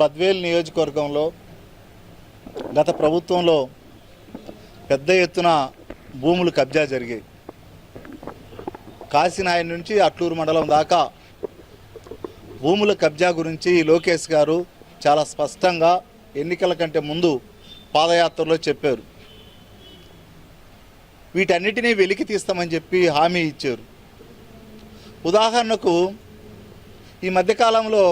బద్వేల్ నియోజకవర్గంలో గత ప్రభుత్వంలో పెద్ద ఎత్తున భూములు కబ్జా జరిగాయి. కాశీనాయ నుంచి అట్లూరు మండలం దాకా భూముల కబ్జా గురించి లోకేష్ గారు చాలా స్పష్టంగా ఎన్నికల కంటే ముందు పాదయాత్రలో చెప్పారు. వీటన్నిటినీ వెలికి తీస్తామని చెప్పి హామీ ఇచ్చారు. ఉదాహరణకు ఈ మధ్యకాలంలో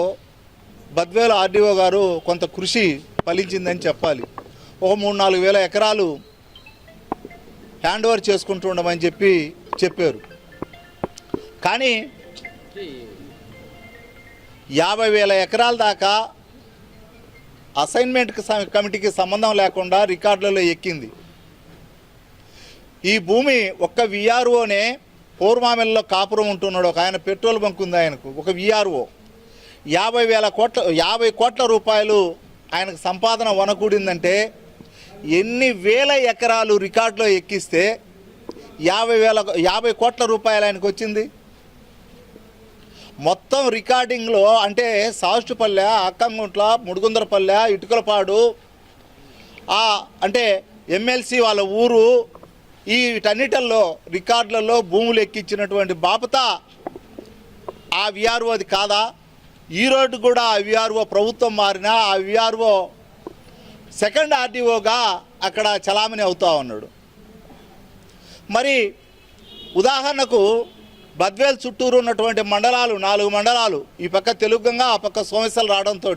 బద్వేల ఆర్డీఓ గారు కొంత కృషి ఫలించిందని చెప్పాలి. ఒక మూడు నాలుగు వేల ఎకరాలు హ్యాండ్ ఓవర్ చేసుకుంటుండమని చెప్పి చెప్పారు. కానీ యాభై వేల ఎకరాల దాకా అసైన్మెంట్ కమిటీకి సంబంధం లేకుండా రికార్డులలో ఎక్కింది. ఈ భూమి ఒక్క విఆర్ఓనే పూర్వామెల్లో కాపురం ఉంటున్నాడు. ఒక ఆయన పెట్రోల్ బంక్ ఉంది ఆయనకు. ఒక విఆర్ఓ యాభై వేల కోట్ల యాభై కోట్ల రూపాయలు ఆయనకు సంపాదన వనకూడిందంటే ఎన్ని వేల ఎకరాలు రికార్డులో ఎక్కిస్తే యాభై వేల యాభై కోట్ల రూపాయలు ఆయనకు వచ్చింది? మొత్తం రికార్డింగ్లో అంటే సాస్టుపల్లె అక్కంగుంట్ల ముడుగుందరపల్లె ఇటుకలపాడు అంటే ఎమ్మెల్సీ వాళ్ళ ఊరు ఈ వీటన్నిటిల్లో రికార్డులలో భూములు ఎక్కించినటువంటి బాపత ఆ విఆర్ఓది కాదా? ఈ రోడ్డు కూడా ఆ విఆర్ఓ ప్రభుత్వం మారినా ఆ విఆర్ఓ సెకండ్ ఆర్డీఓగా అక్కడ చలామణి అవుతా ఉన్నాడు. మరి ఉదాహరణకు బద్వేల్ చుట్టూరు ఉన్నటువంటి మండలాలు నాలుగు మండలాలు ఈ పక్క తెలుగుగా ఆ పక్క సోమేశ్వరం రావడంతో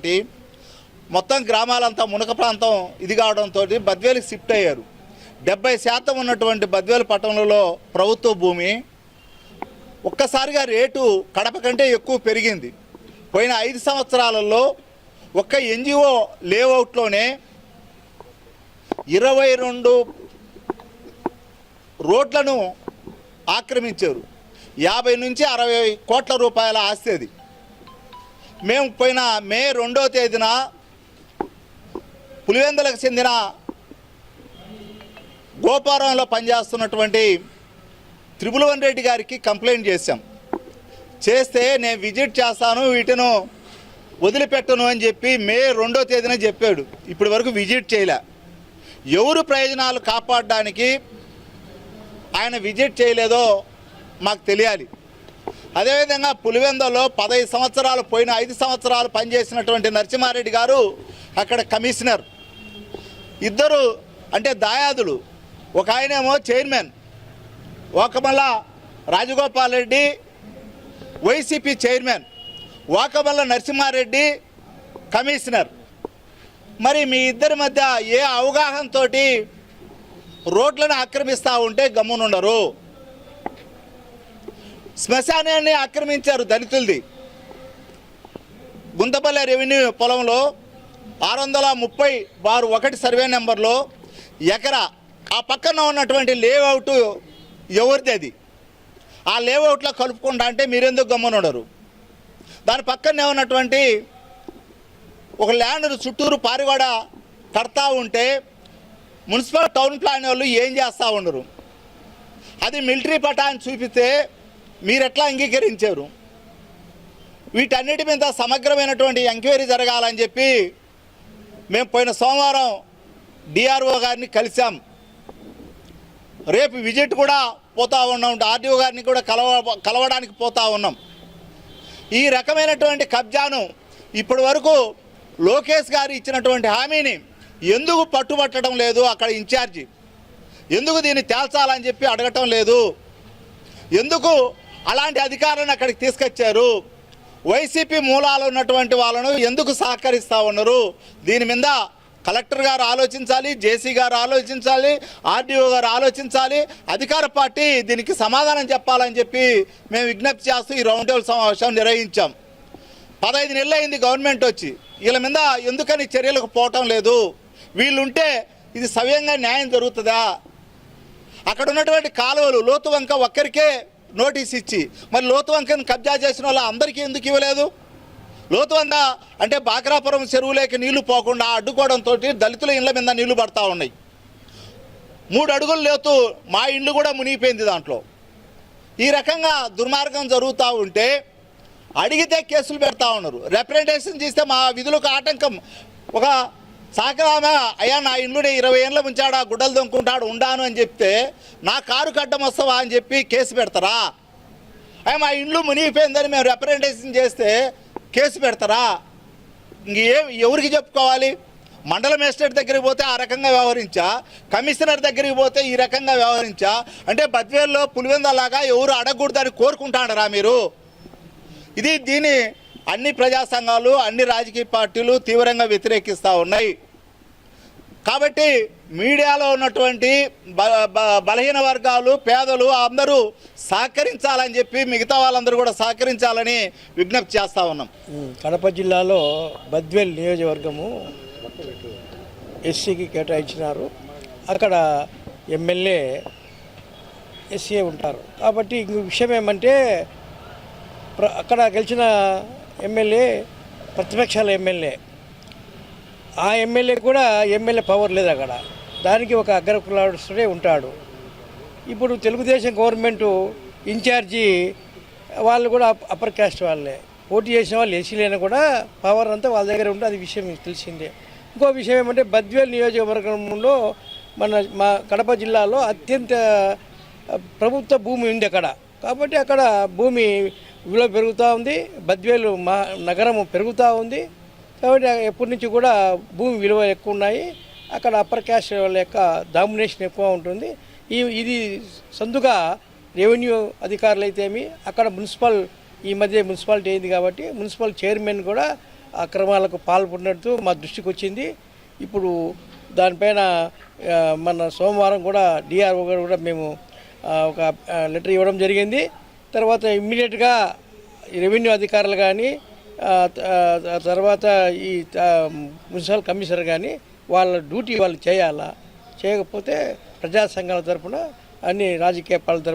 మొత్తం గ్రామాలంతా మునక ప్రాంతం ఇది కావడంతో బద్వేలుకి షిఫ్ట్ అయ్యారు. డెబ్బై శాతం ఉన్నటువంటి బద్వేలు పట్టణంలో ప్రభుత్వ భూమి ఒక్కసారిగా రేటు కడప కంటే ఎక్కువ పెరిగింది. పోయిన ఐదు సంవత్సరాలలో ఒక్క ఎన్జిఓ లేఅవుట్లోనే ఇరవై రెండు రోడ్లను ఆక్రమించారు. యాభై నుంచి అరవై కోట్ల రూపాయల ఆస్తి అది. మేము పోయిన మే రెండో తేదీన పులివెందులకు చెందిన గోపారంలో పనిచేస్తున్నటువంటి త్రిపులవన్ రెడ్డి గారికి కంప్లైంట్ చేశాం. చేస్తే నేను విజిట్ చేస్తాను వీటిను వదిలిపెట్టను అని చెప్పి మే రెండో తేదీన చెప్పాడు. ఇప్పటి వరకు విజిట్ చేయలే. ఎవరు ప్రయోజనాలు కాపాడడానికి ఆయన విజిట్ చేయలేదో మాకు తెలియాలి. అదేవిధంగా పులివెందలో పదహైదు సంవత్సరాలు పోయిన ఐదు సంవత్సరాలు పనిచేసినటువంటి నరసింహారెడ్డి గారు అక్కడ కమిషనర్. ఇద్దరు అంటే దాయాదులు. ఒక ఆయనేమో చైర్మన్. ఒకమల్ల Rajagopal Reddy YCP chairman వాకబల్ల Narasimha Reddy commissioner. మరి మీ ఇద్దరి మధ్య ఏ అవగాహనతో రోడ్లను ఆక్రమిస్తూ ఉంటే గమ్మునుండరు? శ్మశానాన్ని ఆక్రమించారు దళితులది. గుంతపల్లె రెవెన్యూ పొలంలో ఆరు వందల ముప్పై బారు ఒకటి సర్వే నెంబర్లో ఎకరా ఆ పక్కన ఉన్నటువంటి లేఅవుట్ ఎవరిది అది? ఆ లేఅవుట్లో కలుపుకుంటా అంటే మీరెందుకు గమ్మనుండరు దాని పక్కనే ఉన్నటువంటి ఒక ల్యాండ్ చుట్టూరు పారివాడ కడతా ఉంటే మున్సిపల్ టౌన్ ప్లాన్ వాళ్ళు ఏం చేస్తూ ఉండరు. అది మిలిటరీ పటా అని చూపిస్తే మీరు ఎట్లా అంగీకరించారు? వీటన్నిటి మీద సమగ్రమైనటువంటి ఎంక్వైరీ జరగాలని చెప్పి మేము పోయిన సోమవారం డిఆర్ఓ గారిని కలిసాం రేపు విజిట్ కూడా పోతా ఉన్నాం. ఆర్డీఓ గారిని కూడా కలవ కలవడానికి పోతా ఉన్నాం. ఈ రకమైనటువంటి కబ్జాను ఇప్పటి వరకు లోకేష్ గారు ఇచ్చినటువంటి హామీని ఎందుకు పట్టుబట్టడం లేదు అక్కడ ఇన్ఛార్జి? ఎందుకు దీన్ని తేల్చాలని చెప్పి అడగటం లేదు? ఎందుకు అలాంటి అధికారులను అక్కడికి తీసుకొచ్చారు? వైసీపీ మూలాలు ఉన్నటువంటి వాళ్ళను ఎందుకు సహకరిస్తూ ఉన్నారు? దీని మీద కలెక్టర్ గారు ఆలోచించాలి జేసీ గారు ఆలోచించాలి ఆర్డీఓ గారు ఆలోచించాలి. అధికార పార్టీ దీనికి సమాధానం చెప్పాలని చెప్పి మేము విజ్ఞప్తి చేస్తూ ఈ రౌండ్ టేబుల్ సమావేశం నిర్వహించాం. పదహైదు నెలలు అయింది గవర్నమెంట్ వచ్చి. వీళ్ళ మీద ఎందుకని చర్యలకు పోవటం లేదు. వీళ్ళుంటే ఇది సవ్యంగా న్యాయం జరుగుతుందా? అక్కడ ఉన్నటువంటి కాలువలు లోతు వంక ఒక్కరికే నోటీస్ ఇచ్చి మరి లోతు వంకను కబ్జా చేసిన వాళ్ళ అందరికీ ఎందుకు ఇవ్వలేదు? లోతు వంద అంటే బాక్రాపురం చెరువులోకి నీళ్ళు పోకుండా అడ్డుకోవడంతో దళితుల ఇళ్ళ మీద నీళ్ళు పడతా ఉన్నాయి. మూడు అడుగులు లోతు మా ఇల్లు కూడా మునిగిపోయింది దాంట్లో. ఈ రకంగా దుర్మార్గం జరుగుతూ ఉంటే అడిగితే కేసులు పెడతా ఉన్నారు. రిప్రజెంటేషన్ చేస్తే మా విధులకు ఆటంకం. ఒక సాకరామ అయ్యా నా ఇండ్లునే ఇరవై ఏళ్ళ ముంచాడా గుడ్డలు దొంకుంటాడు ఉండాను అని చెప్తే నా కారు కడ్డం వస్తావా అని చెప్పి కేసు పెడతారా? అయ్యా మా ఇండ్లు మునిగిపోయిందని మేము రిప్రజెంటేషన్ చేస్తే కేసు పెడతారా? ఇంకేం ఎవరికి చెప్పుకోవాలి? మండల మేజిస్ట్రేట్ దగ్గరికి పోతే ఆ రకంగా వ్యవహరించా? కమిషనర్ దగ్గరికి పోతే ఈ రకంగా వ్యవహరించా? అంటే బద్వేల్లో పులివెందలాగా ఎవరు అడగకూడదని కోరుకుంటాడరా మీరు? ఇది దీని అన్ని ప్రజా సంఘాలు అన్ని రాజకీయ పార్టీలు తీవ్రంగా వ్యతిరేకిస్తూ ఉన్నాయి. కాబట్టి మీడియాలో ఉన్నటువంటి బ బలహీన వర్గాలు పేదలు అందరూ సహకరించాలని చెప్పి మిగతా వాళ్ళందరూ కూడా సహకరించాలని విజ్ఞప్తి చేస్తూ ఉన్నాం. కడప జిల్లాలో బద్వేల్ నియోజకవర్గము ఎస్సీకి కేటాయించినారు. అక్కడ ఎమ్మెల్యే ఎస్సీ ఉంటారు. కాబట్టి ఇంక విషయం ఏమంటే ప్ర- అక్కడ గెలిచిన ఎమ్మెల్యే ప్రతిపక్షాల ఎమ్మెల్యే. ఆ ఎమ్మెల్యే కూడా ఎమ్మెల్యే పవర్ లేదు అక్కడ. దానికి ఒక అగ్రకులాడుడే ఉంటాడు. ఇప్పుడు తెలుగుదేశం గవర్నమెంట్ ఇన్ఛార్జి వాళ్ళు కూడా అప్- అప్పర్ క్యాస్ట్ వాళ్ళే. పోటీ చేసిన వాళ్ళు ఎస్సీలైనా కూడా పవర్ అంతా వాళ్ళ దగ్గర ఉంటే అది విషయం తెలిసిందే. ఇంకో విషయం ఏమంటే బద్వేల్ నియోజకవర్గంలో మన మా కడప జిల్లాలో అత్యంత ప్రభుత్వ భూమి ఉంది అక్కడ. కాబట్టి అక్కడ భూమి విలువ పెరుగుతూ ఉంది. బద్వేలు మా నగరం పెరుగుతూ ఉంది. కాబట్టి ఎప్పటి నుంచి కూడా భూమి విలువ ఎక్కువ ఉన్నాయి. అక్కడ అప్పర్ క్యాస్ట్ వాళ్ళ యొక్క డామినేషన్ ఎక్కువ ఉంటుంది. ఈ ఇది సందుగా రెవెన్యూ అధికారులు అయితేమి అక్కడ మున్సిపల్ ఈ మధ్య మున్సిపాలిటీ అయింది కాబట్టి మున్సిపల్ చైర్మన్ కూడా అక్రమాలకు పాల్పడినట్టు మా దృష్టికి వచ్చింది. ఇప్పుడు దానిపైన మన సోమవారం కూడా డిఆర్ఓ గారు కూడా మేము ఒక లెటర్ ఇవ్వడం జరిగింది. తర్వాత ఇమ్మీడియట్గా రెవెన్యూ అధికారులు కానీ తర్వాత ఈ మున్సిపల్ కమిషనర్ కానీ వాళ్ళ డ్యూటీ వాళ్ళు చేయాలా? చేయకపోతే ప్రజా సంఘాల అన్ని రాజకీయ పార్టీల తరపున